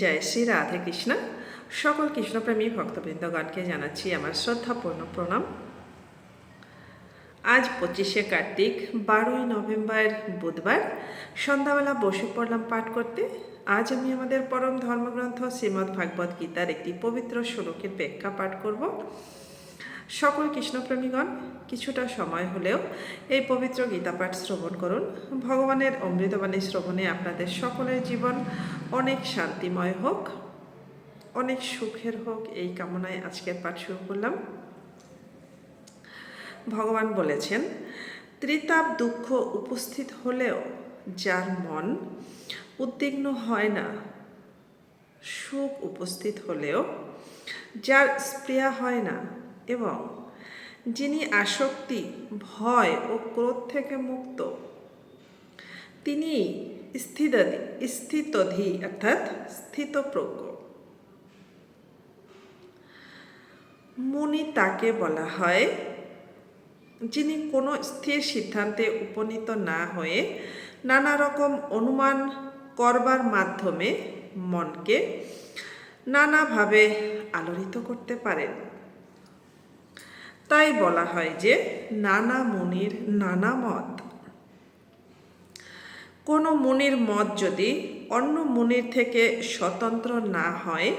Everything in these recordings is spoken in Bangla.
জয় শ্রী রাধে কৃষ্ণ। সকল কৃষ্ণপ্রেমী ভক্তবৃন্দগণকে জানাচ্ছি আমার শ্রদ্ধাপূর্ণ প্রণাম। আজ পঁচিশে কার্তিক, বারোই নভেম্বর বুধবার। সন্ধ্যাবেলা বসে পড়লাম পাঠ করতে। আজ আমি আমাদের পরম ধর্মগ্রন্থ শ্রীমদ্ ভাগবত গীতার একটি পবিত্র শ্লোকের ব্যাখ্যা পাঠ করব। সকল কৃষ্ণপ্রেমীগণ, কিছুটা সময় হলেও এই পবিত্র গীতা পাঠ শ্রবণ করুন। ভগবানের অমৃতবাণী শ্রবণে আপনাদের সকলের জীবন অনেক শান্তিময় হোক, অনেক সুখের হোক এই কামনায় আজকের পাঠ শুরু করলাম। ভগবান বলেছেন, ত্রিতাপ দুঃখ উপস্থিত হলেও যার মন উদ্বিগ্ন হয় না, সুখ উপস্থিত হলেও যার স্প্রিয়া হয় না এবং যিনি আসক্তি, ভয় ও ক্রোধ থেকে মুক্ত তিনি স্থিতধি স্থিতধি অর্থাৎ স্থিতপ্রজ্ঞ। মুনি তাকে বলা হয়, যিনি কোনো স্থির সিদ্ধান্তে উপনীত না হয়ে নানা রকম অনুমান করবার মাধ্যমে মনকে নানাভাবে আলোড়িত করতে পারেন। তাই বলা হয় যে নানা মুনির নানা মত। কোনো মুনির মত যদি অন্য মুনির থেকে স্বতন্ত্র না হয়,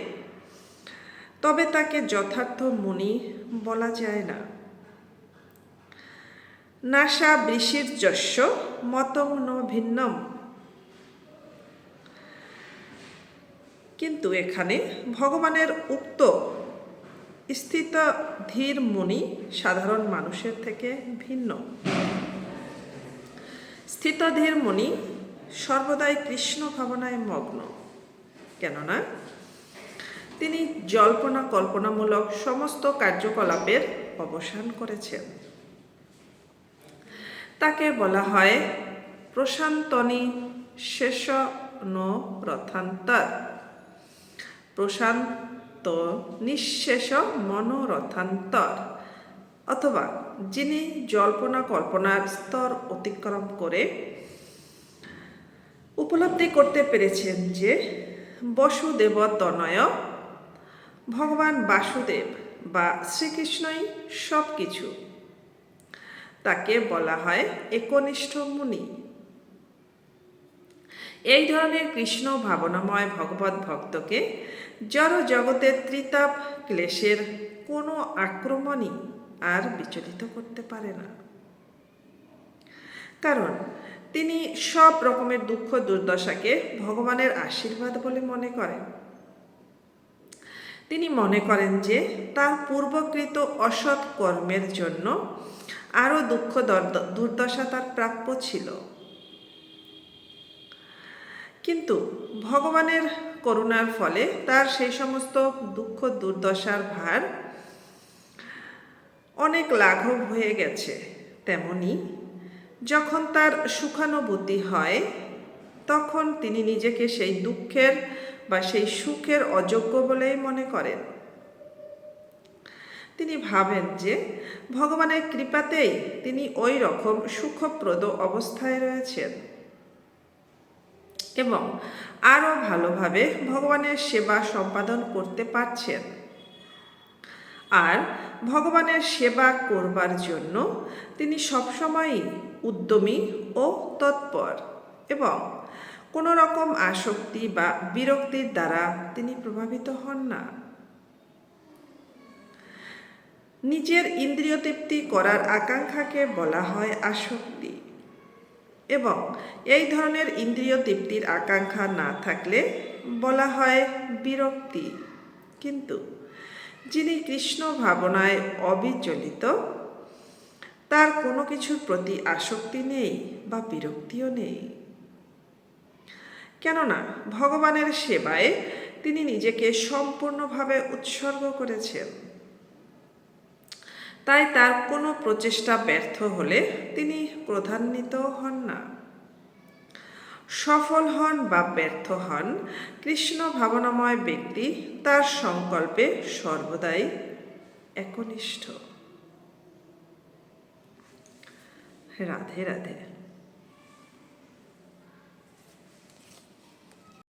তবে তাকে যথার্থ মুনি বলা যায় না। নাসা বৃষির যস্য মতং ন ভিন্নম। কিন্তু এখানে ভগবানের উক্ত স্থিত ধীর মুনি সাধারণ মানুষের থেকে ভিন্ন। স্থিতধীর মুনি সর্বদাই কৃষ্ণ ভাবনায় মগ্ন। কেননা, তিনি জল্পনা কল্পনামূলক সমস্ত কার্যকলাপের অবসান করেছেন। তাকে বলা হয় প্রশান্তনি শেষ ন রথান্তর প্রশান্ত নিঃশেষ মনোরথান্তর অথবা যিনি জল্পনা কল্পনার স্তর অতিক্রম করে উপলব্ধি করতে পেরেছেন যে বসুদেব তনয়, ভগবান বাসুদেব বা শ্রীকৃষ্ণই সব কিছু তাকে বলা হয় একনিষ্ঠ মুনি। এই ধরনের কৃষ্ণ ভাবনাময় ভগবত ভক্তকে জড় জগতের ত্রিতাপ ক্লেশের কোনো আক্রমণই আর বিচলিত করতে পারে না। কারণ তিনি সব রকমের দুঃখ দুর্দশাকে ভগবানের আশীর্বাদ বলে মনে করেন। তিনি মনে করেন যে তার পূর্বকৃত অসৎ কর্মের জন্য আরও দুঃখ দুর্দশা তার প্রাপ্য ছিল। কিন্তু ভগবানের করুণার ফলে তার সেই সমস্ত দুঃখ, দুর্দশার ভার অনেক লাঘব হয়ে গেছে তেমনি। যখন তার সুখানুভূতি হয়, তখন তিনি নিজেকে সেই দুঃখের বা সেই সুখের অযোগ্য বলেই মনে করেন। তিনি ভাবেন যে, ভগবানের কৃপাতেই তিনি ওই রকম সুখপ্রদ অবস্থায় রয়েছেন। এবং আরও ভালোভাবে ভগবানের সেবা সম্পাদন করতে পারছেন। আর ভগবানের সেবা করবার জন্য তিনি সবসময়ই উদ্যমী ও তৎপর এবং কোনো রকম আসক্তি বা বিরক্তির দ্বারা তিনি প্রভাবিত হন না। নিজের ইন্দ্রিয় তৃপ্তি করার আকাঙ্ক্ষাকে বলা হয় আসক্তি। এবং এই ধরনের ইন্দ্রিয় তৃপ্তির আকাঙ্ক্ষা না থাকলে বলা হয় বিরক্তি। কিন্তু যিনি কৃষ্ণ ভাবনায় অবিচলিত, তার কোনো কিছুর প্রতি আসক্তি নেই বা বিরক্তিও নেই। কেননা ভগবানের সেবায় তিনি নিজেকে সম্পূর্ণভাবে উৎসর্গ করেছেন। তাই তার কোনো প্রচেষ্টা ব্যর্থ হলে তিনি প্রধান্বিত হন না। সফল হন বা ব্যর্থ হন কৃষ্ণ ভাবনাময় ব্যক্তি তার সংকল্পে সর্বদাই একনিষ্ঠ। রাধে রাধে।